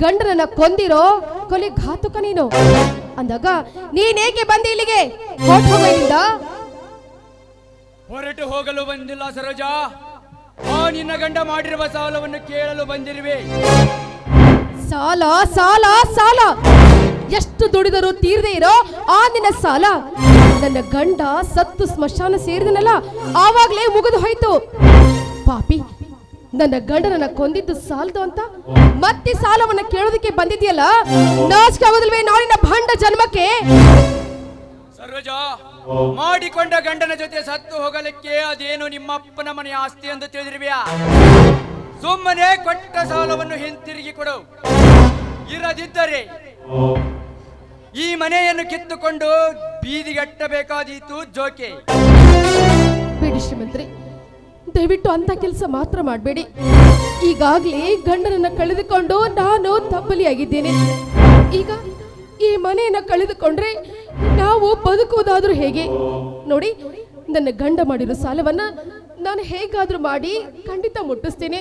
ನನ್ನ ಗಂಡನನ್ನ ಕೊಂದಿರೋ ಕೊಲೆ ಘಾತುಕ ನೀನು. ಅಂದಾಗ ನೀನೇಕೆ ಬಂದಿ ಇಲ್ಲಿಗೆ? ಹೊರಟು ಹೋಗಲು ಬಂದಿಲ್ಲ ಸರೋಜಾ. ಆ ನಿನ್ನ ಗಂಡ ಮಾಡಿರುವ ಸಾಲವನ್ನು ಕೇಳಲು ಬಂದಿರುವೆ. ಸಾಲ ಸಾಲ ಸಾಲ. ಎಷ್ಟು ದುಡಿದರೂ ತೀರದೇ ಇರೋ ಆ ನಿನ್ನ ಸಾಲ. ನನ್ನ ಗಂಡ ಸತ್ತು ಸ್ಮಶಾನ ಸೇರಿದನಲ್ಲ ಆವಾಗ್ಲೇ ಮುಗಿದು ಹೋಯ್ತು. ಪಾಪಿ ನನ್ನ ಗಂಡನನ್ನ ಕೊಂದಿದ್ದು ಸಾಲದು ಅಂತ? ಮತ್ತೆ ಸಾಲವನ್ನ ಕೇಳೋದಕ್ಕೆ ಬಂದಿದ್ಯಲ್ಲ ನಾಚಿಕೆ ಆಗೋದಿಲ್ವೇ ನಾಳಿನ ಭಂಡ ಜನ್ಮಕ್ಕೆ? ಸರ್ವಜ ಮಾಡಿಕೊಂಡ ಗಂಡನ ಜೊತೆ ಸತ್ತು ಹೋಗಲಿಕ್ಕೆ ಅದೇನು ನಿಮ್ಮ ಅಪ್ಪನ ಮನೆಯ ಆಸ್ತಿ ಎಂದು ತಿಳಿದಿರುವೆಯಾ? ಸುಮ್ಮನೆ ಕೊಟ್ಟ ಸಾಲವನ್ನು ಹಿಂತಿರುಗಿ ಕೊಡು. ಇರದಿದ್ದರೆ ಈ ಮನೆಯನ್ನು ಕಿತ್ತುಕೊಂಡು ಬೀದಿಗಟ್ಟಬೇಕಾದೀತು ಜೋಕೆ. ಬಿಡಿ ಶ್ರೀಮಂತ್ರಿ ದಯವಿಟ್ಟು ಅಂತ ಕೆಲಸ ಮಾತ್ರ ಮಾಡಬೇಡಿ. ಈಗಾಗಲೇ ಗಂಡನನ್ನ ಕಳೆದುಕೊಂಡು ನಾನು ತಪ್ಪಲಿಯಾಗಿದ್ದೇನೆ ಈಗ ಈ ಮನೆಯನ್ನ ಕಳೆದುಕೊಂಡ್ರೆ ನಾವು ಬದುಕುವುದಾದ್ರೂ ಹೇಗೆ? ನೋಡಿ, ನನ್ನ ಗಂಡ ಮಾಡಿರೋ ಸಾಲವನ್ನ ನಾನು ಹೇಗಾದ್ರೂ ಮಾಡಿ ಖಂಡಿತ ಮುಟ್ಟಿಸ್ತೇನೆ.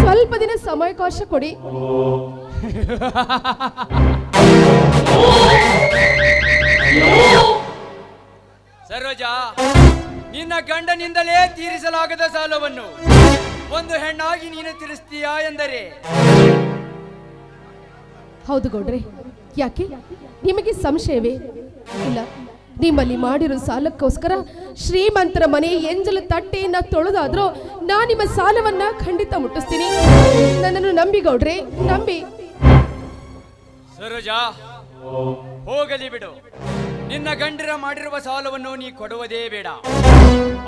ಸ್ವಲ್ಪ ದಿನ ಸಮಯಕಾಶ ಕೊಡಿ. ಸರೋಜಾ! ನಿನ್ನ ಗಂಡನಿಂದಲೇ ತೀರಿಸಲಾಗದ ಸಾಲವನ್ನು ಒಂದು ಹೆಣ್ಣಾಗಿ ನೀನು ತೀರಿಸ್ತೀಯಾ ಎಂದರೆ? ಹೌದು ಗೌಡ್ರೆ ಯಾಕೆ? ನಿಮಗೆ ಸಂಶಯವೇ? ಇಲ್ಲ ನಿಮ್ಮಲ್ಲಿ ಮಾಡಿರೋ ಸಾಲಕ್ಕೋಸ್ಕರ ಶ್ರೀಮಂತರ ಮನೆ ಎಂಜಲ ತಟ್ಟೆಯನ್ನ ತೊಳೆದಾದ್ರೂ ನಾ ನಿಮ್ಮ ಸಾಲವನ್ನ ಖಂಡಿತ ಮುಟ್ಟಿಸ್ತೀನಿ. ನನ್ನನ್ನು ನಂಬಿ ಗೌಡ್ರೆ ನಂಬಿ. ಸರೋಜಾ ಹೋಗಲಿ ಬಿಡು. ನಿನ್ನ ಗಂಡರ ಮಾಡಿರುವ ಸಾಲವನ್ನು ನೀ ಕೊಡುವುದೇ ಬೇಡ.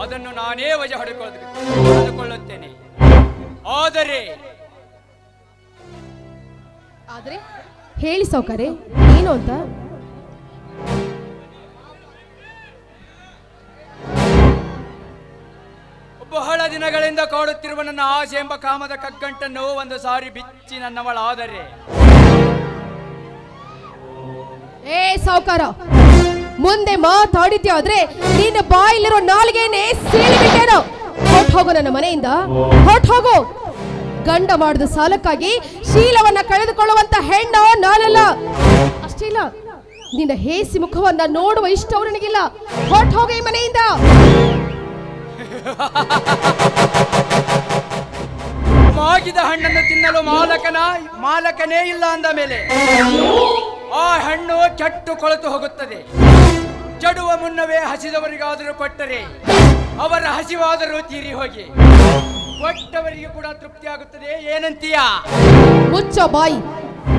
ಅದನ್ನು ನಾನೇ ವಜ ಹೊಡೆದುಕೊಳ್ಳುತ್ತೇನೆ ಆದರೆ ಆದರೆ ಹೇಳಿ ಸೌಕರ್ಯ ಏನು ಅಂತ. ಬಹಳ ದಿನಗಳಿಂದ ಕಾಡುತ್ತಿರುವ ನನ್ನ ಆಸೆ ಎಂಬ ಕಾಮದ ಕಗ್ಗಂಟನ್ನು ಒಂದು ಸಾರಿ ಬಿಚ್ಚಿ ನನ್ನವಳಾದರೆ ಏ ಸಾವುಕಾರ ಮುಂದೆ ಮಾತಾಡಿದ್ಯಾ ಆದ್ರೆ ನಿನ್ನ ಬಾಯಲ್ಲಿರೋ ನಾಲ್ಗೆನೆ ಸೀಳಿಬಿಟ್ಟೇನೋ? ಹೊಟ್ ಹೋಗು ನನ್ನ ಮನೆಯಿಂದ. ಹೊಟ್ ಹೋಗು. ಗಂಡ ಮಾಡಿದ ಸಾಲಕ್ಕಾಗಿ ಶೀಲವನ್ನ ಕಳೆದುಕೊಳ್ಳುವಂತ ಹೆಣ್ಣು ನಾನಲ್ಲ. ಅಷ್ಟೇ ನಿನ್ನ ಹೇಸಿ ಮುಖವನ್ನ ನೋಡುವ ಇಷ್ಟವು ನನಗಿಲ್ಲ ಹೊಟ್ ಹೋಗ ಈ ಮನೆಯಿಂದ. ಮಾಗಿದ ಹಣ್ಣನ್ನು ತಿನ್ನಲು ಮಾಲಕನ ಮಾಲಕನೇ ಇಲ್ಲ ಅಂದ ಮೇಲೆ. ಆ ಹಣ್ಣು ಕೆಟ್ಟು ಕೊಳೆತು ಹೋಗುತ್ತದೆ. ಜಡುವ ಮುನ್ನವೇ ಹಸಿದವರಿಗಾದರೂ ಕೊಟ್ಟರೆ ಅವರ ಹಸಿವಾದರೂ ತೀರಿ ಹೋಗಿ. ಕೊಟ್ಟವರಿಗೆ ಕೂಡ ತೃಪ್ತಿ ಆಗುತ್ತದೆ. ಏನಂತೀಯ? ಮುಚ್ಚ ಬಾಯಿ,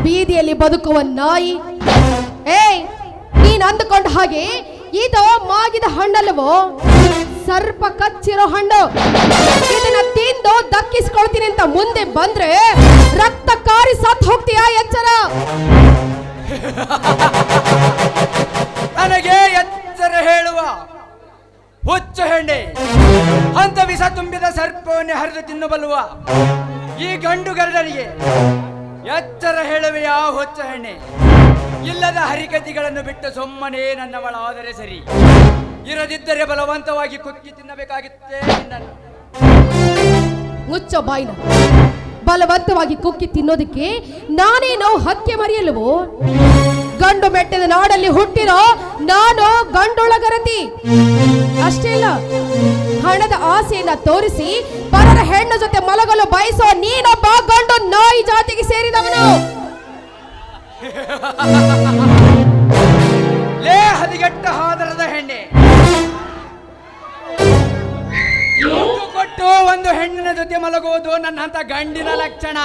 ಬೀದಿಯಲ್ಲಿ ಬದುಕುವ ನಾಯಿ. ಏಯ್, ನೀನ್ ಅಂದುಕೊಂಡ ಹಾಗೆ ಇದು ಮಾಗಿದ ಹಣ್ಣಲ್ಲವೋ? ಸರ್ಪ ಕಚ್ಚಿರೋ ಹಣ್ಣು. ಇದನ್ನ ತಿಂದು ದಕ್ಕಿಸ್ಕೊಳ್ತೀನಿ ಅಂತ ಮುಂದೆ ಬಂದ್ರೆ ರಕ್ತ ಸರ್ಪವನ್ನೇ ಹರಿದು ತಿನ್ನಬಲ್ಲುವ ಈ ಗಂಡು ಗರಡರಿಗೆ ಎಚ್ಚರ ಹೇಳುವೆಯಾ ಹೊಚ್ಚ ಹೆಣ್ಣೆ. ಇಲ್ಲದ ಹರಿಕತಿಗಳನ್ನು ಬಿಟ್ಟು ಸುಮ್ಮನೆ ನನ್ನವಳಾದರೆ ಸರಿ. ಇರದಿದ್ದರೆ ಬಲವಂತವಾಗಿ ಕುಕ್ಕಿ ತಿನ್ನಬೇಕಾಗಿತ್ತೇ ನನ್ನನ್ನು. ಮುಚ್ಚ ಬಾಯಿನ. ಬಲವಂತವಾಗಿ ಕುಕ್ಕಿ ತಿನ್ನೋದಕ್ಕೆ ನಾನೇನೋ ಹತ್ಯೆ ಮರಿಯಲ್ವೋ? ಗಂಡು ಮೆಟ್ಟದ ನಾಡಲ್ಲಿ ಹುಟ್ಟಿರೋ ನಾನು ಗಂಡೊಳಗರತಿ. ಅಷ್ಟೇ ಇಲ್ಲ ಹಣದ ಆಸೆಯನ್ನ ತೋರಿಸಿ, ಪರರ ಹೆಣ್ಣು ಜೊತೆ ಮಲಗಲು ಬಯಸೋ ನೀನೊಬ್ಬ ಗಂಡು ನಾಯಿ ಜಾತಿಗೆ ಸೇರಿದವನು. ಲೇ ಹದಿಗೆಟ್ಟ ಹಾದರದ ಹೆಣ್ಣೆ. ಕೊಟ್ಟು ಒಂದು ಹೆಣ್ಣಿನ ಜೊತೆ ಮಲಗುವುದು ನನ್ನಂತ ಗಂಡಿನ ಲಕ್ಷಣ.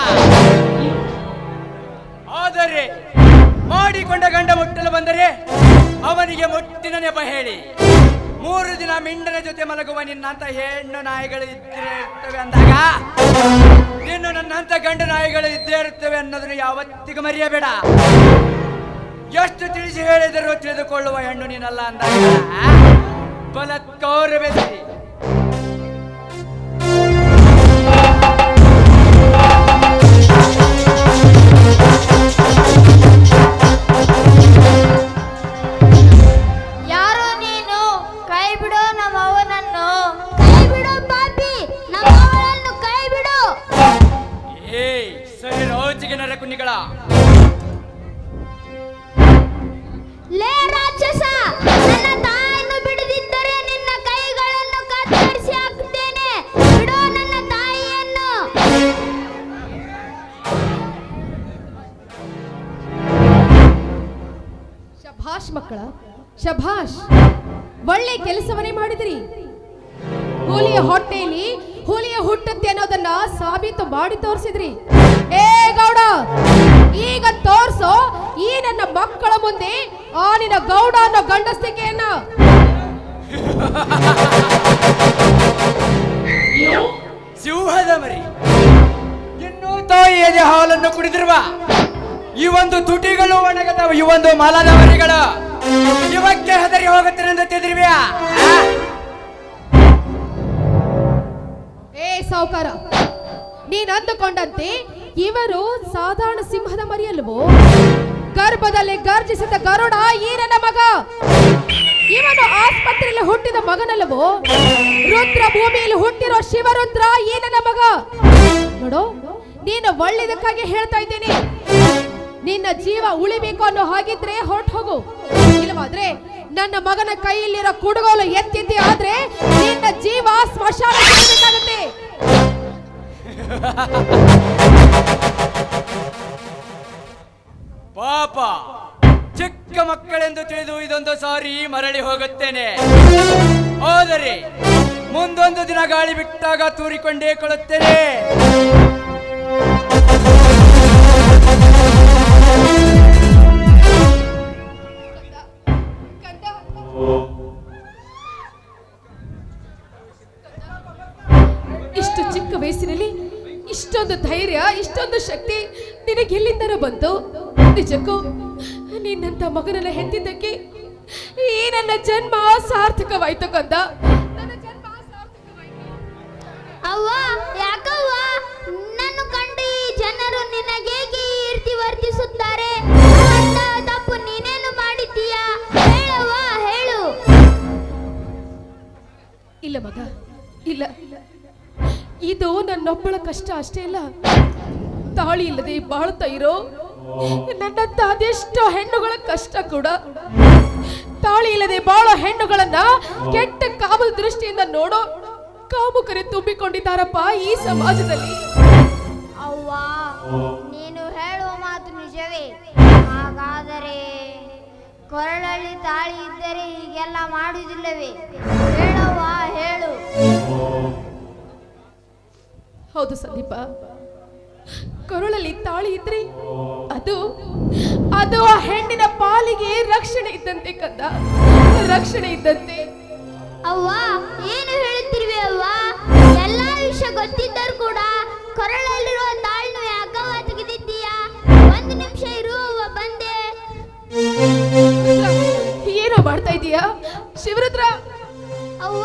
ಆದರೆ, ಮಾಡಿಕೊಂಡ ಗಂಡ ಮುಟ್ಟಲು ಬಂದರೆ ಅವನಿಗೆ ಮುಟ್ಟಿನ ನೆಪ ಹೇಳಿ. ಮೂರು ದಿನ ಮಿಂಡನ ಜೊತೆ ಮಲಗುವ ನಿನ್ನಂತ ಹೆಣ್ಣು ನಾಯಿಗಳು ಇದ್ದೇ ಇರ್ತವೆ ಅಂದಾಗ ನೀನು ನನ್ನಂತ ಗಂಡು ನಾಯಿಗಳು ಇದ್ದೇ ಇರ್ತವೆ ಅನ್ನೋದನ್ನು ಯಾವತ್ತಿಗೂ ಮರೆಯಬೇಡ. ಎಷ್ಟು ತಿಳಿಸಿ ಹೇಳಿದರೂ ತಿಳಿದುಕೊಳ್ಳುವ ಹೆಣ್ಣು ನೀನಲ್ಲ ಅಂದಾಗ ಬಲತ್ಕೌರವೇ ಸರಿ ಒಳ್ಳೆ ಕೆಲಸವನ್ನೇ ಮಾಡಿದ್ರಿ? ಹುಲಿಯ ಹೊಟ್ಟೆಯಲ್ಲಿ ಹುಲಿಯ ಹುಟ್ಟತ್ತೆ ಅನ್ನೋದನ್ನ ಸಾಬೀತು ಮಾಡಿ ತೋರಿಸಿದ್ರಿ. ಏ ಗೌಡ, ಈಗ ತೋರ್ಸೋ ಈ ನನ್ನ ಮಕ್ಕಳ ಮುಂದೆ ಆ ನಿನ್ನ ಗೌಡ ಅನ್ನೋ ಗಂಡಸ್ತಿಕೆಯನ್ನ. ಸಿಂಹದ ಮರಿ. ತಾಯಿಯ ಹಾಲನ್ನು ಕುಡಿದಿರುವ ಈ ಒಂದು ತುಟಿಗಳು ಒಣಗದವ, ಈ ಒಂದು ಮಲದ ಮರಿಗಳು ಇವಕ್ಕೆ ಹೆದರಿ ತಿದ್ರಿವ್ಯಾ ಏ, ಸಾವುಕಾರ, ನೀನ್ ಅಂದುಕೊಂಡಂತೆ ಇವರು ಸಾಧಾರಣ ಸಿಂಹದ ಮರಿಯಲ್ವೋ? ಗರ್ಭದಲ್ಲಿ ಗರ್ಜಿಸಿದ ಗರುಡ ಈ ನನ್ನ ಮಗ. ಇವನು ಆಸ್ಪತ್ರೆಯಲ್ಲಿ ಹುಟ್ಟಿದ ಮಗನಲ್ಲವೋ ರುದ್ರ ಭೂಮಿಯಲ್ಲಿ ಹುಟ್ಟಿರೋ ಶಿವರುದ್ರ ಈ ಮಗ. ನೋಡು, ನೀನು ಒಳ್ಳೇದಕ್ಕಾಗಿ ಹೇಳ್ತಾ ಇದ್ದೀನಿ. ನಿನ್ನ ಜೀವ ಉಳಿಬೇಕು ಅನ್ನೋ ಹಾಗಿದ್ರೆ ಹೊರಟು ಹೋಗು ಇಲ್ಲವಾದ್ರೆ ನನ್ನ ಮಗನ ಕೈಯಲ್ಲಿರೋ ಕುಡುಗೋಲು ಎತ್ತಿದ್ದೆ ಆದ್ರೆ ನಿನ್ನ ಜೀವ ಸ್ಮಶಾನ ಪಾಪ, ಚಿಕ್ಕ ಮಕ್ಕಳೆಂದು ತಿಳಿದು ಇದೊಂದು ಸಾರಿ ಮರಳಿ ಹೋಗುತ್ತೇನೆ. ಆದರೆ, ಮುಂದೊಂದು ದಿನ ಗಾಳಿ ಬಿಟ್ಟಾಗ ತೂರಿಕೊಂಡೇ ಕೊಡುತ್ತೇನೆ ನಿನ್ನಂತ ಮಗನನ್ನ ಹೆತ್ತಿದ್ದಕ್ಕೆ ಈ ನನ್ನ ಜನ್ಮ ಸಾರ್ಥಕವಾಯ್ತು ಕಂದ. ಅವ್ವ ಯಾಕವ್ವ? ನನ್ನ ಕಂಡು ಈ ಜನರು ನಿನಗೇಗೆ ಈ ರೀತಿ ವರ್ತಿಸುತ್ತಾರೆ ಅಂತ ತಪ್ಪು ನೀನೇನು ಮಾಡಿದ್ದೀಯಾ? ಹೇಳವ್ವ ಹೇಳು. ಇಲ್ಲ ಮಗ ಇಲ್ಲ. ಇದು ನನ್ನೊಬ್ಬಳ ಕಷ್ಟ ಅಷ್ಟೇ ಇಲ್ಲ ತಾಳಿ ಇಲ್ಲದೆ ಬಾಳ್ತಾ ಇರೋ ನನ್ನಂತ ಅದೆಷ್ಟೋ ಹೆಣ್ಣುಗಳ ಕಷ್ಟ ಕೂಡ. ತಾಳಿ ಇಲ್ಲದೆ ಬಾಳೋ ಹೆಣ್ಣುಗಳನ್ನ ಕೆಟ್ಟ ಕಾಮದ ದೃಷ್ಟಿಯಿಂದ ನೋಡೋ ಕಾಮುಕರೇ ತುಂಬಿಕೊಂಡಿದ್ದಾರಪ್ಪ ಈ ಸಮಾಜದಲ್ಲಿ. ಅವ್ವ ನೀನು ಹೇಳುವ ಮಾತು ನಿಜವೇ. ಹಾಗಾದರೆ ಕೊರಳಲ್ಲಿ ತಾಳಿ ಇದ್ದರೆ ಹೀಗೆಲ್ಲ ಮಾಡುವುದಿಲ್ಲವೇ? ಹೇಳವ್ವ ಹೇಳು. ಹೌದು ಸಂದೀಪ. ಕೊರಳಲ್ಲಿ ತಾಳಿ ಇದ್ರಿ ಅದು ಅದು ಆ ಹೆಣ್ಣಿನ ಪಾಲಿಗೆ ರಕ್ಷಣೆ ಇದ್ದಂತೆ ಕಂದ. ರಕ್ಷಣೆ ಇದ್ದಂತೆ. ಅವ್ವ ಏನು ಹೇಳುತ್ತಿರುವೆ ಅವ್ವ? ಎಲ್ಲಾ ವಿಷಯ ಗೊತ್ತಿದ್ದರೂ ಕೂಡ ಕೊರಳಲ್ಲಿರುವ ತಾಳ್ನ ಯಾಕವ್ವ ತೆಗೆದಿದ್ದೀಯಾ? ಒಂದು ನಿಮಿಷ ಇರು ಅವ್ವ ಬಂದೆ. ಏನೋ ಮಾಡ್ತಾ ಇದೀಯಾ? ಶಿವರುದ್ರ? ಅವ್ವ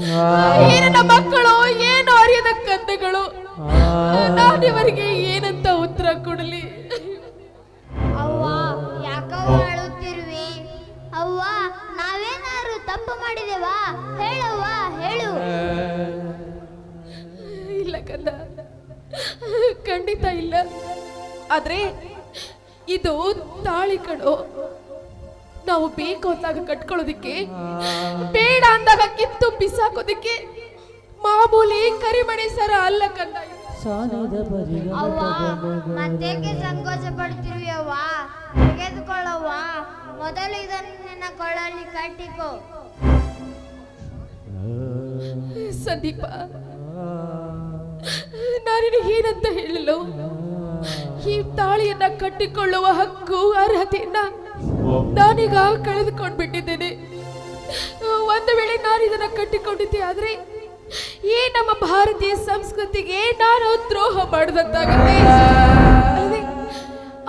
ನನ್ನ ಮಕ್ಕಳು ಏನು ಅರಿಯದ ಕಂದಗಳು ನಾನಿವರಿಗೆ ಏನಂತ ಉತ್ತರ ಕೊಡಲಿ? ಅವ್ವ ಯಾಕವ್ವ ಅಳುತ್ತಿರುವಿ? ಅವ್ವ ನಾವೇನಾದ್ರು ತಪ್ಪು ಮಾಡಿದೆವಾ? ಹೇಳವ್ವ ಹೇಳು. ಇಲ್ಲ ಕಂದ ಖಂಡಿತ ಇಲ್ಲ. ಆದ್ರೆ ಇದು ತಾಳಿ ಕಣೋ. ನಾವು ಬೇಕು ಅಂದಾಗ ಕಟ್ಕೊಳ್ಳೋದಿಕ್ಕೆ ಬೇಡ ಅಂದಾಗ ಕಿತ್ತು ಬಿಸಾಕೋದಿಕ್ಕೆ ಮಾಮೂಲಿ ಕರಿಮಣಿ ಸರ ಅಲ್ಲ ಕಂದ. ಅವ್ವ ಮತ್ತೇಕೆ ಸಂಕೋಚ ಪಡ್ತಿರುವಿ ಅವ್ವ? ತೆಗೆದುಕೊಳ್ಳವ್ವ? ಮೊದಲು ಇದನ್ನು ನಿನ್ನ ಕೊಳ್ಳಲ್ಲಿ ಕಟ್ಟಿಕೋ. ಸಂದೀಪ ನಾನಿನ ಏನಂತ ಹೇಳಲು? ಈ ತಾಳಿಯನ್ನ ಕಟ್ಟಿಕೊಳ್ಳುವ ಹಕ್ಕು ಅರ್ಹತೆಯನ್ನ ನಾನೀಗ ಕಳೆದುಕೊಂಡು ಬಿಟ್ಟಿದ್ದೇನೆ ಒಂದು ವೇಳೆ ನಾನು ಇದನ್ನ ಕಟ್ಟಿಕೊಂಡಿದ್ದೆ ಆದ್ರೆ ಈ ನಮ್ಮ ಭಾರತೀಯ ಸಂಸ್ಕೃತಿಗೆ ನಾನು ದ್ರೋಹ ಮಾಡಿದಂತಾಗುತ್ತೆ ಅಲ್ಲದೆ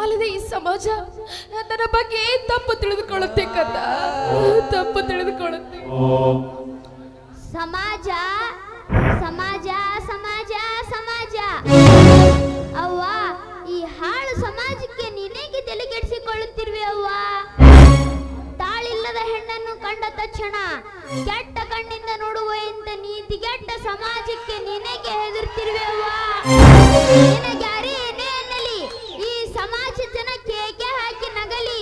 ಅಲ್ಲದೆ ಈ ಸಮಾಜ ನನ್ನ ಬಗ್ಗೆ ತಪ್ಪು ತಿಳಿದುಕೊಳ್ಳುತ್ತೆ ಕಂದ. ತಪ್ಪು ತಿಳಿದುಕೊಳ್ಳುತ್ತೆ. ಸಮಾಜ ಸಮಾಜ ಸಮಾಜ ಸಮಾಜ. ಅವ್ವ, ಈ ಹಾಳು ಸಮಾಜಕ್ಕೆ ನೀನೇಗೆ ತಲೆ ಕೆಡಿಸಿಕೊಳ್ಳುತ್ತಿರುವೆ ಅವ್ವ. ಕಂಡ ತಕ್ಷಣ ಕೆಟ್ಟ ಕಣ್ಣಿಂದ ನೋಡುವ ನೀತಿ ನೀತಿಗೆಟ್ಟ ಸಮಾಜಕ್ಕೆ ನಿನಗೆ ಹೆದರ್ತಿರುವೆ ಅವ್ವ? ನಿನಗೆ ಏನೇ ಈ ಸಮಾಜ ಜನಕ್ಕೆ ಏಕೆ ಹಾಕಿ ನಗಲಿ.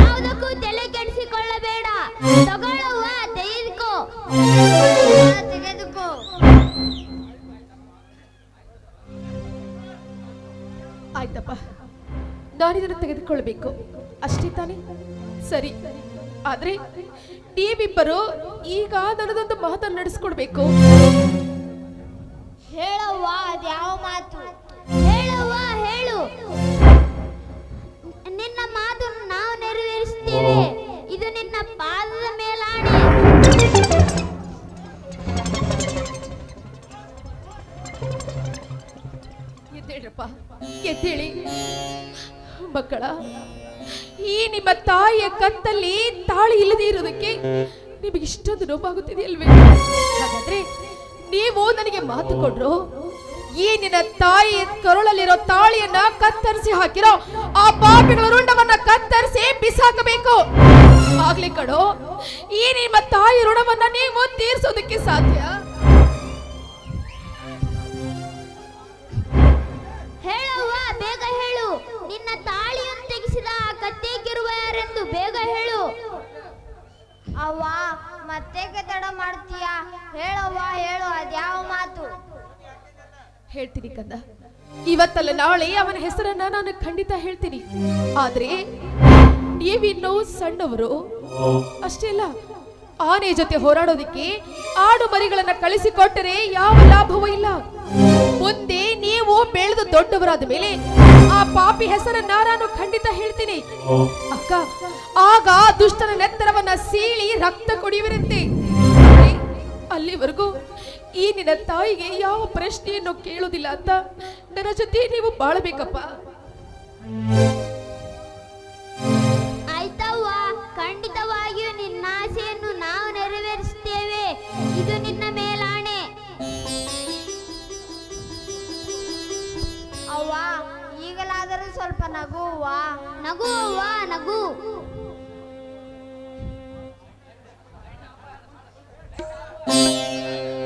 ಯಾವುದಕ್ಕೂ ತಲೆ ಕೆಡಿಸಿಕೊಳ್ಳಬೇಡ. ತಗೊಳ್ಳುವ ತೆಗೆದುಕೋ. ತೆಗೆದುಕೋ. ಆಯ್ತಪ್ಪ. ನಾನಿದನ್ನು ತೆಗೆದುಕೊಳ್ಬೇಕು ಅಷ್ಟೇ ತಾನೇ? ಸರಿ. ಆದ್ರೆ ನೀವಿಬ್ಬರು ಈಗ ನನ್ನದೊಂದು ಮಹತ್ವ ನಡೆಸ್ಕೊಡ್ಬೇಕು. ಹೇಳವ್ವ ಅದ್ಯಾವ ಮಾತು? ಹೇಳವ್ವ ಹೇಳು. ತಾಯಿಯ ಕತ್ತಲ್ಲಿ ತಾಳಿ ಇಲ್ಲದೆ ಇರೋದಕ್ಕೆ ನಿಮಗೆ ಇಷ್ಟೊಂದು ನೋವಾಗುತ್ತಿದೆಯಲ್ವೇ ಹಾಗಾದ್ರೆ ನೀವು ನನಗೆ ಮಾತು ಕೊಡ್ರು. ಈ ನಿನ್ನ ತಾಯಿ ಕರುಳಲ್ಲಿರೋ ತಾಳಿಯನ್ನ ಕತ್ತರಿಸಿ ಹಾಕಿರೋ ಆ ಪಾಪಿಗಳ ಋಣವನ್ನ ಕತ್ತರಿಸಿ ಬಿಸಾಕಬೇಕು. ಆಗ್ಲಿ ಕಡೋ ಈ ನಿಮ್ಮ ತಾಯಿ ಋಣವನ್ನ ನೀವು ತೀರ್ಸೋದಕ್ಕೆ ಸಾಧ್ಯ? ಬೇಗ ಹೇಳು. ಅವ್ವ ಮತ್ತೇಕೆ ತಡ ಮಾಡ್ತೀಯ? ಹೇಳವ್ವ, ಹೇಳು, ಅದ್ಯಾವ ಮಾತು? ಹೇಳ್ತೀನಿ ಕಂದ. ಇವತ್ತಲ್ಲ ನಾಳೆ ಅವನ ಹೆಸರನ್ನ ನಾನು ಖಂಡಿತ ಹೇಳ್ತೀನಿ. ಆದ್ರೆ ನೀವಿನ್ನೂ ಸಣ್ಣವರು. ಅಷ್ಟೇ ಅಲ್ಲ, ಆನೆ ಜೊತೆ ಹೋರಾಡೋದಿಕ್ಕೆ ಆಡು ಮರಿಗಳನ್ನ ಕಳಿಸಿಕೊಟ್ಟರೆ ಯಾವ ಲಾಭವೂ ಇಲ್ಲ. ಮುಂದೆ ನೀವು ಬೆಳೆದು ದೊಡ್ಡವರಾದ ಮೇಲೆ ಆ ಪಾಪಿ ಹೆಸರನ್ನ ನಾನು ಖಂಡಿತ ಹೇಳ್ತೀನಿ. ಅಕ್ಕ ಆಗ ದುಷ್ಟನ ನೆತ್ತರವನ್ನ ಸೀಳಿ ರಕ್ತ ಕುಡಿಯುವಿರಂತೆ. ಅಲ್ಲಿವರೆಗೂ ಈ ನಿನ್ನ ತಾಯಿಗೆ ಯಾವ ಪ್ರಶ್ನೆಯನ್ನು ಕೇಳೋದಿಲ್ಲ ಅಂತ ನನ್ನ ಜೊತೆ ನೀವು ಬಾಳಬೇಕಪ್ಪ. ಸ್ವಲ್ಪ ನಗುವ ನಗು Thank ನಗು.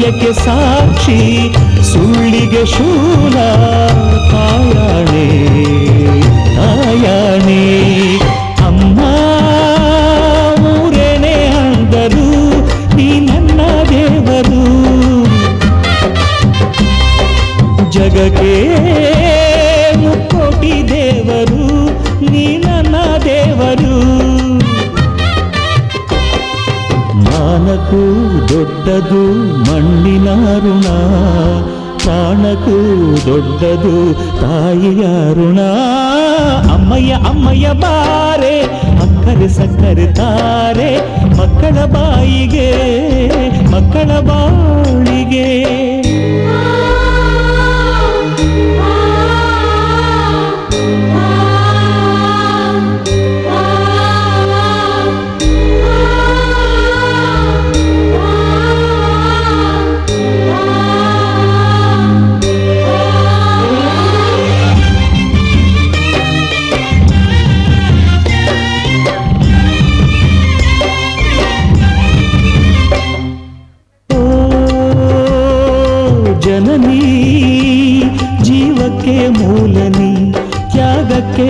ಸತ್ಯಕ್ಕೆ ಸಾಕ್ಷಿ ಸುಳ್ಳಿಗೆ ಶೂಲ ತಾಯಾಣೆ ತಾಯಾಣೆ. ಅಮ್ಮ ಊರೇನೆ ಅಂದರು ನೀ ನನ್ನ ದೇವರು. ಜಗಕ್ಕೆ ಮಾನಕ್ಕೂ ದೊಡ್ಡದು ಮಣ್ಣಿನ ಋಣ, ಪ್ರಾಣಕ್ಕೂ ದೊಡ್ಡದು ತಾಯಿಯ ಋಣ. ಅಮ್ಮಯ್ಯ ಅಮ್ಮಯ್ಯ ಬಾರೆ ಅಕ್ಕರೆ ಸಕ್ಕರೆ ತಾರೆ, ಮಕ್ಕಳ ಬಾಯಿಗೆ, ಮಕ್ಕಳ ಬಾಳಿಗೆ.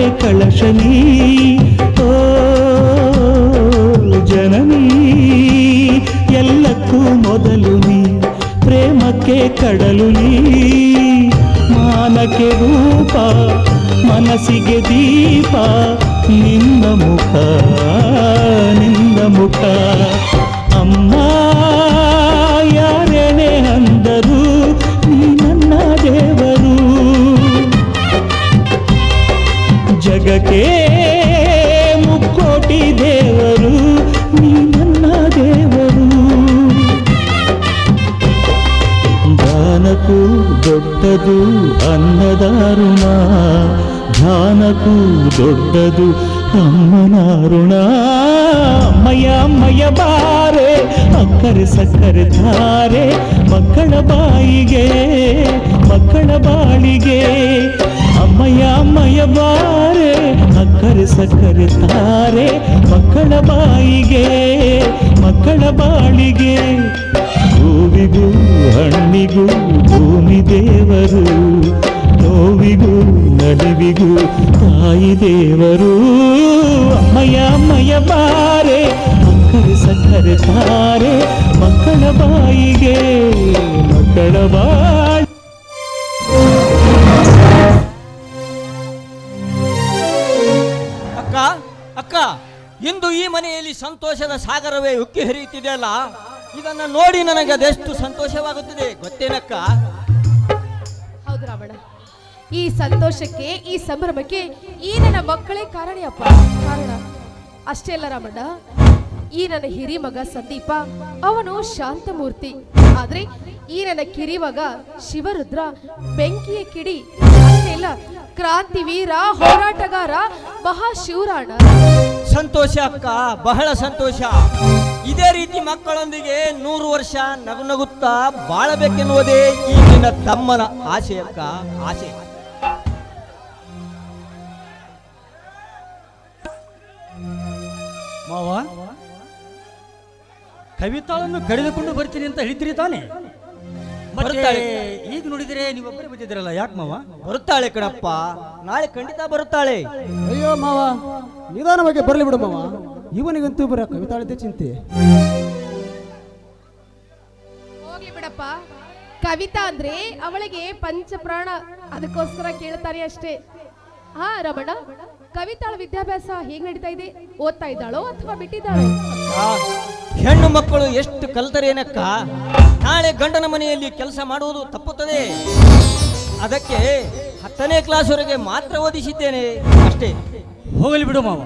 ತ್ಯಾಗಕ್ಕೆ ಕಳಶನಿ ಓ ಜನನಿ ಎಲ್ಲಕ್ಕೂ ಮೊದಲು ನೀ ಪ್ರೇಮಕ್ಕೆ ಕಡಲು ನೀ ಮಾನಕ್ಕೆ ರೂಪ ಮನಸ್ಸಿಗೆ ದೀಪ ನಿನ್ನ ಮುಖ ಧ್ಯಾನಕ್ಕೂ ದೊಡ್ಡದು ಅಮ್ಮನ ಋಣ. ಅಮ್ಮಯ್ಯ ಅಮ್ಮಯ್ಯ ಬಾರೆ, ಅಕ್ಕರೆ, ಸಕ್ಕರೆ ಧಾರೆ, ಮಕ್ಕಳ ಬಾಯಿಗೆ, ಮಕ್ಕಳ ಬಾಳಿಗೆ. ಅಮ್ಮಯ್ಯ ಅಮ್ಮಯ್ಯ ಬಾರೆ, ಅಕ್ಕರೆ, ಸಕ್ಕರೆ ಧಾರೆ, ಮಕ್ಕಳ ಬಾಯಿಗೆ, ಮಕ್ಕಳ ಬಾಳಿಗೆ. ಹೂವಿಗೂ, ಹಣ್ಣಿಗೂ ಭೂಮಿ ದೇವರು. ನೋವಿಗೂ, ನಲಿವಿಗೂ ತಾಯಿ ದೇವರು. ಅಮ್ಮಯ್ಯ ಅಮ್ಮಯ್ಯ ಬಾರೆ, ಮಕ್ಕಳು ಸಕ್ಕರೆ ತಾರೆ, ಮಕ್ಕಳ ಬಾಯಿಗೆ, ಮಕ್ಕಳ ಬಾಯಿ. ಅಕ್ಕ ಅಕ್ಕ, ಇಂದು ಈ ಮನೆಯಲ್ಲಿ ಸಂತೋಷದ ಸಾಗರವೇ ಉಕ್ಕಿ ಹರಿಯುತ್ತಿದೆಯಲ್ಲ? ಇದನ್ನ ನೋಡಿ ನನಗೆ ಅದೆಷ್ಟು ಸಂತೋಷವಾಗುತ್ತಿದೆ, ಗೊತ್ತೇನಕ್ಕ? ಈ ಸಂತೋಷಕ್ಕೆ, ಈ ಸಂಭ್ರಮಕ್ಕೆ ಈ ನನ್ನ ಮಕ್ಕಳೇ ಕಾರಣಿಯಪ್ಪ. ಕಾರಣ? ಅಷ್ಟೇ ಅಲ್ಲ ರಾಮಣ್ಣ. ಈ ನನ್ನ ಹಿರಿ ಮಗ ಸಂದೀಪ, ಅವನು ಶಾಂತಮೂರ್ತಿ. ಆದ್ರೆ ಈ ನನ್ನ ಕಿರಿ ಮಗ ಶಿವರುದ್ರ, ಬೆಂಕಿಯ ಕಿಡಿ ಅಷ್ಟೇ ಕ್ರಾಂತಿ ಕ್ರಾಂತಿವೀರ, ಹೋರಾಟಗಾರ, ಮಹಾಶಿವರಾಣ. ಸಂತೋಷ ಅಕ್ಕ, ಬಹಳ ಸಂತೋಷ. ಇದೇ ರೀತಿ ಮಕ್ಕಳೊಂದಿಗೆ ನೂರು ವರ್ಷ ನಗು ನಗುತ್ತಾ ಬಾಳಬೇಕೆನ್ನುವುದೇ ಈ ನಿನ್ನ ತಮ್ಮನ ಆಸೆ ಅಕ್ಕ ಆಸೆ ಮಾವ ಕವಿತಾಳನ್ನು ಕರೆದುಕೊಂಡು ಬರ್ತೀನಿ ಅಂತ ಹೇಳಿದ್ರಿ ತಾನೆ? ಬರುತ್ತಾಳೆ ಬರ್ತಾಳೆ. ಈಗ ನೋಡಿದ್ರೆ ನೀವೊಬ್ಬರೇ ಬಂದಿದ್ದೀರಲ್ಲ ಯಾಕೆ ಮಾವ? ಬರುತ್ತಾಳೆ ಕಣಪ್ಪ. ನಾಳೆ ಖಂಡಿತ ಬರುತ್ತಾಳೆ. ಅಯ್ಯೋ ಮಾವ ನಿಧಾನವಾಗಿ ಬರಲಿ ಬಿಡು ಮಾವ. ಇವನಿಗಂತೂ ಬರ ಕವಿತಾಳದೆ ಚಿಂತೆ. ಹೋಗ್ಲಿ ಬಿಡಪ್ಪ. ಕವಿತಾ ಅಂದ್ರೆ ಅವಳಿಗೆ ಪಂಚಪ್ರಾಣ. ಅದಕ್ಕೋಸ್ಕರ ಕೇಳ್ತಾರೆ ಅಷ್ಟೇ. ಹಾ ರಮಣ. ಕವಿತಾಳ ವಿದ್ಯಾಭ್ಯಾಸ ಹೇಗ್ ನಡೀತಾ ಇದೆ? ಓದ್ತಾ ಇದ್ದಾಳೋ ಅಥವಾ ಬಿಟ್ಟಿದ್ದಾಳೋ? ಹೆಣ್ಣು ಮಕ್ಕಳು ಎಷ್ಟು ಕಲ್ತರೇನಕ್ಕ? ನಾಳೆ ಗಂಡನ ಮನೆಯಲ್ಲಿ ಕೆಲಸ ಮಾಡುವುದು ತಪ್ಪುತ್ತದೆ. ಅದಕ್ಕೆ ಹತ್ತನೇ ಕ್ಲಾಸ್ವರೆಗೆ ಮಾತ್ರ ಓದಿಸಿದ್ದೇನೆ. ಅಷ್ಟೇ. ಹೋಗಲಿ ಬಿಡು ಮಾವ.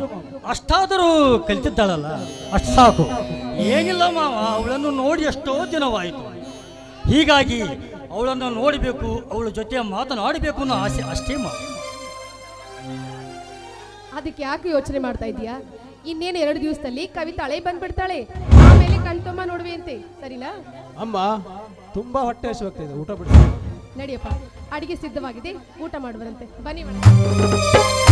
ಅಷ್ಟಾದರೂ ಕಲಿತಿದ್ದಾಳಲ್ಲ. ಅಷ್ಟು ಸಾಕು. ಏನಿಲ್ಲ ಮಾವ ಅವಳನ್ನು ನೋಡಿ ಎಷ್ಟೋ ದಿನವಾಯಿತು. ಹೀಗಾಗಿ ಅವಳನ್ನು ನೋಡಬೇಕು ಅವಳ ಜೊತೆ ಮಾತನಾಡಬೇಕು ಅನ್ನೋ ಆಸೆ ಅಷ್ಟೇ ಮಾವ. ಅದಕ್ಕೆ ಯಾಕೆ ಯೋಚನೆ ಮಾಡ್ತಾ ಇದೀಯಾ ಇನ್ನೇನು ಎರಡು ದಿವಸದಲ್ಲಿ ಕವಿತಾಳೆ ಬಂದ್ಬಿಡ್ತಾಳೆ. ಆಮೇಲೆ ಕಣ್ತೊಮ್ಮ ನೋಡುವೆ ಅಂತೆ. ಸರಿನಾ? ಅಮ್ಮ ತುಂಬಾ ಹೊಟ್ಟೆ ಹಸಿವಾಗ್ತಿದೆ ಊಟ ಬಿಡಿ ನಡಿಯಪ್ಪ. ಅಡಿಗೆ ಸಿದ್ಧವಾಗಿದೆ. ಊಟ ಮಾಡುವಂತೆ ಬನ್ನಿ ಮೇಡಮ್